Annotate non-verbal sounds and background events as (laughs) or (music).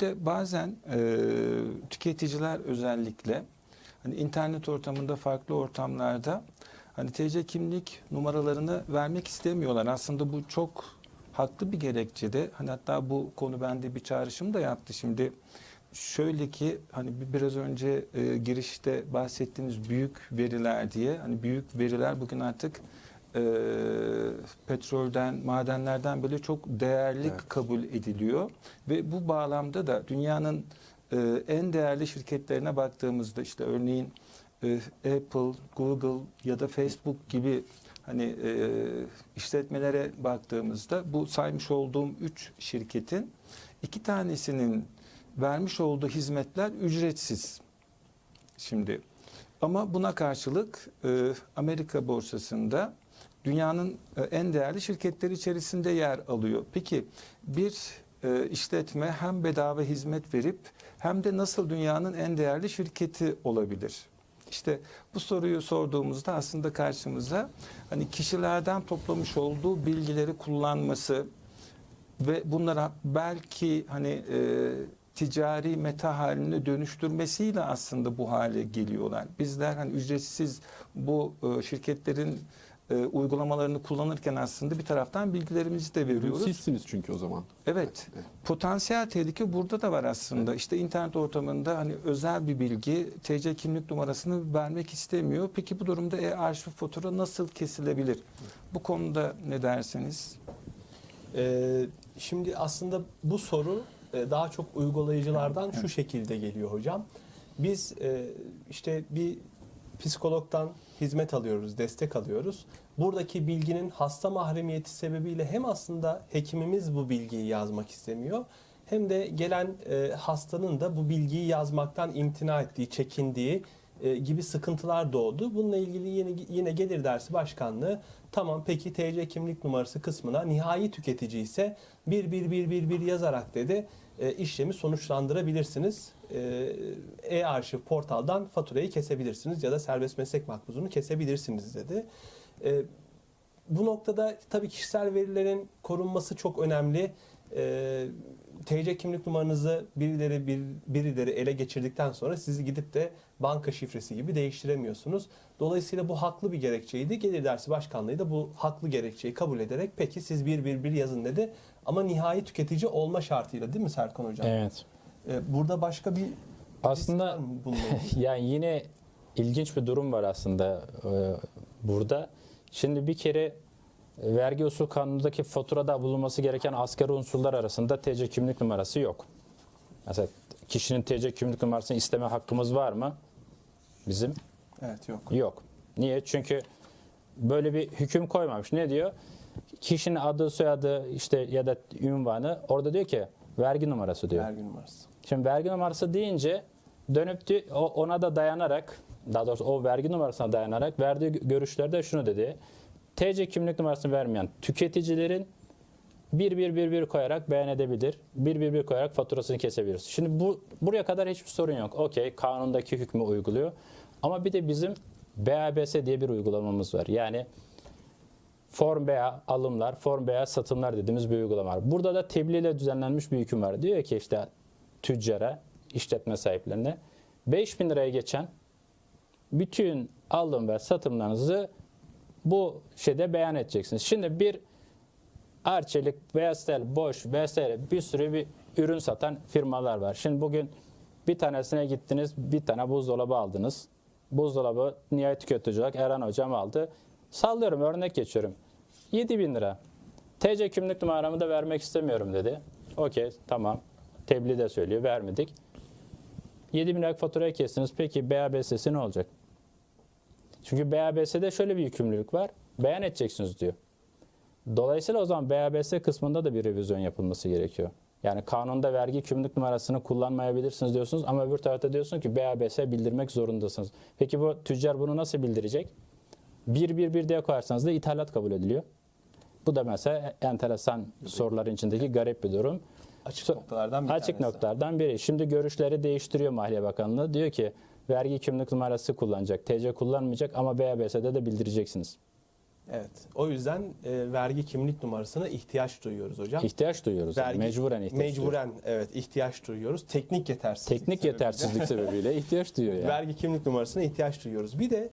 De bazen e, tüketiciler özellikle hani internet ortamında farklı ortamlarda hani TC kimlik numaralarını vermek istemiyorlar. Aslında bu çok haklı bir gerekçede. Hani hatta bu konu bende bir çağrışım da yaptı. Şimdi şöyle ki hani bir- biraz önce e, girişte bahsettiğiniz büyük veriler diye hani büyük veriler bugün artık e, petrolden, madenlerden böyle çok değerli Evet. kabul ediliyor ve bu bağlamda da dünyanın e, en değerli şirketlerine baktığımızda işte örneğin e, Apple, Google ya da Facebook gibi hani e, işletmelere baktığımızda bu saymış olduğum üç şirketin iki tanesinin vermiş olduğu hizmetler ücretsiz. Şimdi ama buna karşılık e, Amerika borsasında dünyanın e, en değerli şirketleri içerisinde yer alıyor. Peki bir e, işletme hem bedava hizmet verip hem de nasıl dünyanın en değerli şirketi olabilir? İşte bu soruyu sorduğumuzda aslında karşımıza hani kişilerden toplamış olduğu bilgileri kullanması ve bunlara belki hani e, ticari meta haline dönüştürmesiyle aslında bu hale geliyorlar. Bizler hani ücretsiz bu e, şirketlerin e, uygulamalarını kullanırken aslında bir taraftan bilgilerimizi de veriyoruz. sizsiniz çünkü o zaman. Evet. Evet. Potansiyel tehlike burada da var aslında. İşte internet ortamında hani özel bir bilgi TC kimlik numarasını vermek istemiyor. Peki bu durumda e-arşiv fatura nasıl kesilebilir? Bu konuda ne dersiniz? Ee, şimdi aslında bu soru e, daha çok uygulayıcılardan şu şekilde geliyor hocam. Biz e, işte bir psikologdan hizmet alıyoruz, destek alıyoruz. Buradaki bilginin hasta mahremiyeti sebebiyle hem aslında hekimimiz bu bilgiyi yazmak istemiyor hem de gelen e, hastanın da bu bilgiyi yazmaktan imtina ettiği, çekindiği e, gibi sıkıntılar doğdu. Bununla ilgili yine, yine gelir dersi başkanlığı tamam peki TC kimlik numarası kısmına nihai tüketici ise 11111 yazarak dedi e, işlemi sonuçlandırabilirsiniz. E, E-arşiv portaldan faturayı kesebilirsiniz ya da serbest meslek makbuzunu kesebilirsiniz dedi. Bu noktada tabii kişisel verilerin korunması çok önemli. E, TC kimlik numaranızı birileri bir, birileri ele geçirdikten sonra sizi gidip de banka şifresi gibi değiştiremiyorsunuz. Dolayısıyla bu haklı bir gerekçeydi. Gelir Dersi Başkanlığı da bu haklı gerekçeyi kabul ederek peki siz bir bir bir yazın dedi. Ama nihai tüketici olma şartıyla değil mi Serkan Hocam? Evet. E, burada başka bir Aslında (laughs) yani yine ilginç bir durum var aslında e, burada. Şimdi bir kere vergi usul kanunundaki faturada bulunması gereken asgari unsurlar arasında TC kimlik numarası yok. Mesela kişinin TC kimlik numarasını isteme hakkımız var mı? Bizim Evet yok. yok. Niye? Çünkü böyle bir hüküm koymamış. Ne diyor? Kişinin adı, soyadı işte ya da ünvanı orada diyor ki vergi numarası diyor. Vergi numarası. Şimdi vergi numarası deyince dönüp ona da dayanarak daha doğrusu o vergi numarasına dayanarak verdiği görüşlerde şunu dedi. TC kimlik numarasını vermeyen tüketicilerin bir bir bir bir koyarak beyan edebilir. Bir bir bir koyarak faturasını kesebilir. Şimdi bu buraya kadar hiçbir sorun yok. Okey kanundaki hükmü uyguluyor. Ama bir de bizim BABS diye bir uygulamamız var. Yani Form BA alımlar, Form BA satımlar dediğimiz bir uygulama var. Burada da tebliğ ile düzenlenmiş bir hüküm var. Diyor ki işte tüccara, işletme sahiplerine 5000 liraya geçen bütün alım ve satımlarınızı bu şeyde beyan edeceksiniz. Şimdi bir Arçelik, Vestel, Bosch vesaire bir sürü bir ürün satan firmalar var. Şimdi bugün bir tanesine gittiniz, bir tane buzdolabı aldınız. Buzdolabı nihayet tüketici olarak Eren hocam aldı. Sallıyorum, örnek geçiyorum. 7 bin lira. TC kimlik numaramı da vermek istemiyorum dedi. Okey, tamam. Tebliğ de söylüyor, vermedik. 7 bin liralık faturayı kestiniz. Peki BABS'si ne olacak? Çünkü BABS'de şöyle bir yükümlülük var. Beyan edeceksiniz diyor. Dolayısıyla o zaman BABS kısmında da bir revizyon yapılması gerekiyor. Yani kanunda vergi kimlik numarasını kullanmayabilirsiniz diyorsunuz ama öbür tarafta diyorsun ki BABS bildirmek zorundasınız. Peki bu tüccar bunu nasıl bildirecek? 111 diye koyarsanız da ithalat kabul ediliyor. Bu da mesela enteresan soruların içindeki garip bir durum. Açık noktalardan bir Açık tanesi. noktalardan biri. Şimdi görüşleri değiştiriyor Maliye Bakanlığı. Diyor ki vergi kimlik numarası kullanacak, TC kullanmayacak ama BABS'de de bildireceksiniz. Evet. O yüzden e, vergi kimlik numarasına ihtiyaç duyuyoruz hocam. İhtiyaç duyuyoruz. Vergi- mecburen ihtiyaç duyuyoruz. Mecburen evet ihtiyaç duyuyoruz. Teknik yetersizlik. Teknik sebebiyle. yetersizlik sebebiyle ihtiyaç duyuyor yani. Vergi kimlik numarasına ihtiyaç duyuyoruz. Bir de